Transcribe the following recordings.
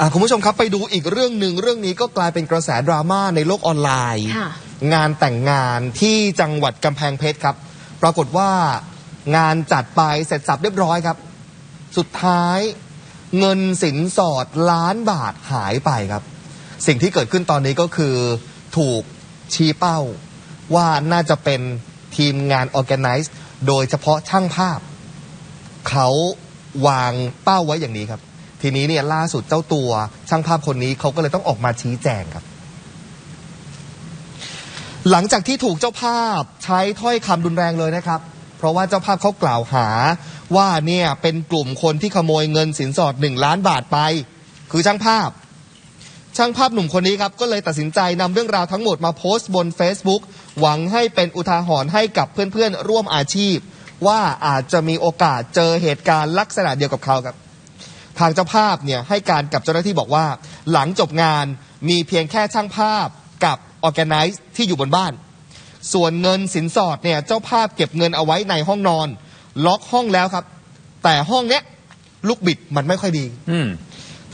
อะคุณผู้ชมครับไปดูอีกเรื่องหนึ่งเรื่องนี้ก็กลายเป็นกระแสดราม่าในโลกออนไลน์ ค่ะ งานแต่งงานที่จังหวัดกำแพงเพชรครับ ปรากฏว่างานจัดไปเสร็จสับเรียบร้อยครับ สุดท้ายเงินสินสอดล้านบาทหายไปครับ สิ่งที่เกิดขึ้นตอนนี้ก็คือถูกชี้เป้าว่าน่าจะเป็นทีมงาน Organize โดยเฉพาะช่างภาพ เขาวางเป้าไว้อย่างนี้ครับ ทีนี้เนี่ยล่าสุดเจ้าตัว ช่างภาพคนนี้เขาก็เลยต้องออกมาชี้แจงครับ หลังจากที่ถูกเจ้าภาพใช้ถ้อยคำรุนแรงเลยนะครับ เพราะว่าเจ้าภาพเขากล่าวหาว่าเนี่ยเป็นกลุ่มคนที่ขโมยเงินสินสอดหนึ่งล้านบาทไป คือช่างภาพ ช่างภาพหนุ่มคนนี้ครับ ก็เลยตัดสินใจนำเรื่องราวทั้งหมดมาโพสต์บน Facebook หวังให้เป็นอุทาหรณ์ให้กับเพื่อนๆร่วมอาชีพ ว่าอาจจะมีโอกาสเจอเหตุการณ์ลักษณะเดียวกับเขาครับ ทางเจ้าภาพเนี่ยให้การกับเจ้าหน้าที่บอกว่า หลังจบงานมีเพียงแค่ช่างภาพกับออแกไนซ์ที่อยู่บนบ้าน ส่วนเงินสินสอดเนี่ยเจ้าภาพเก็บเงินเอาไว้ในห้องนอน ล็อกห้องแล้วครับ แต่ห้องเนี้ยลูกบิดมันไม่ค่อยดีอืม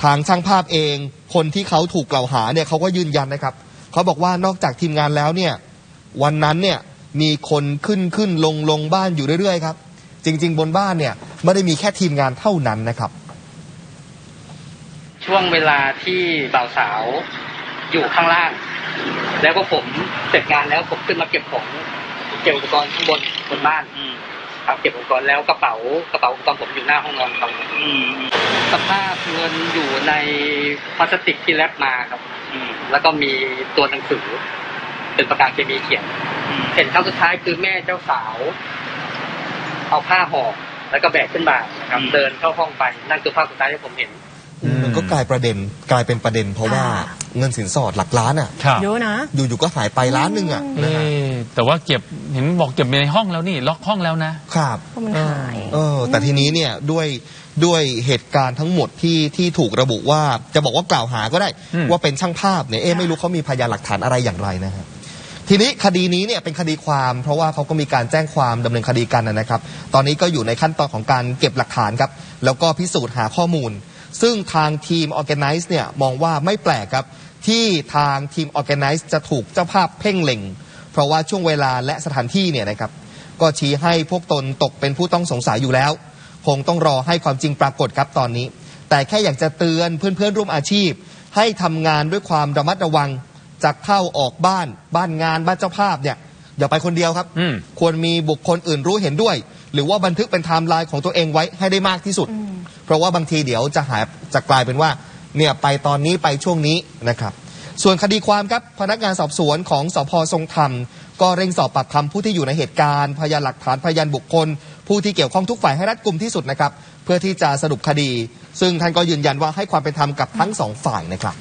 ทางช่างภาพเองคนที่เขาถูกกล่าวหาเนี่ยเขาก็ยืนยันนะครับเขาบอกว่านอกจากทีมงานแล้วเนี่ยวันนั้นเนี่ยมีคนขึ้นขึ้นลงลงบ้านอยู่เรื่อยๆครับ จริง ๆ บนบ้านเนี่ยไม่ได้มีแค่ทีมงานเท่านั้นนะครับ ช่วงเวลาที่บ่าวสาวอยู่ข้างล่าง แล้วก็ผมเสร็จงานแล้วผมขึ้นมาเก็บของเก็บอุปกรณ์ข้างบนบนบ้านครับเก็บอุปกรณ์แล้วกระเป๋ากระเป๋าอุปกรณ์ผมอยู่หน้าห้องนอนครับสภาพเงินอยู่ในพลาสติกที่แรปมาครับแล้วก็มีตัวหนังสือ เป็นประกาศเคมีเขียนเห็นครั้งสุดท้ายคือแม่เจ้าสาว เอาผ้าห่อแล้วก็แบกขึ้นมาครับอืมเดินเข้าห้องไปนั่นคือภาพสุดท้ายที่ผมเห็นอื มมันก็กลายประเด็นกลายเป็นประเด็น เพราะว่าค่ะเงินสินสอดหลักล้านอะครับเยอะนะอยู่ๆก็หายไปล้านหนึ่งอะเอ๊นะฮะะแต่ว่าเก็บเห็นบอกเก็บในห้องแล้วนี่ล็อกห้องแล้วนะครับก็มันหายเออแต่ทีนี้เนี่ยด้วยด้วยเหตุการณ์ทั้งหมดที่ที่ถูกระบุว่าจะบอกว่ากล่าวหาก็ได้อืมว่าเป็นช่างภาพเนี่ยเอ๊ะไม่รู้เขามีพยานหลักฐานอะไรอย่างไรนะฮะทีนี้คดีนี้เนี่ยเป็นคดีความเพราะว่าเขาก็มีการแจ้งความดำเนินคดีกันนะครับ ตอนนี้ก็อยู่ในขั้นตอนของการเก็บหลักฐานครับ แล้วก็พิสูจน์หาข้อมูล ซึ่งทางทีม Organize เนี่ยมองว่าไม่แปลกครับ ที่ทางทีม Organize จะถูกเจ้าภาพเพ่งเล็ง เพราะว่าช่วงเวลาและสถานที่เนี่ยนะครับก็ชี้ให้พวกตนตกเป็นผู้ต้องสงสัยอยู่แล้ว คงต้องรอให้ความจริงปรากฏครับตอนนี้ แต่แค่อยากจะเตือนเพื่อนๆร่วมอาชีพ ให้ทำงานด้วยความระมัดระวังจากเข้าออกบ้าน บ้านงานบ้านเจ้าภาพเนี่ยอย่าไปคนเดียวครับอืมควรมีบุคคลอื่นรู้เห็นด้วย หรือว่าบันทึกเป็นไทม์ไลน์ของตัวเองไว้ให้ได้มากที่สุดเพ ราะว่าบางทีเดี๋ยวจะหายจะกลายเป็นว่าเนี่ยไปตอนนี้ไปช่วงนี้นะครับ ส่วนคดีความครับพนักงานสอบสวนของสพทรงธรรม ก็เร่งสอบปากคำผู้ที่อยู่ในเหตุการณ์พยานหลักฐานพยานบุคคล ผู้ที่เกี่ยวข้องทุกฝ่ายให้รัดกุมที่สุดนะครับ เพื่อที่จะสรุปคดี ซึ่งท่านก็ยืนยันว่าให้ความเป็นธรรมกับทั้งสองฝ่ายนะครับ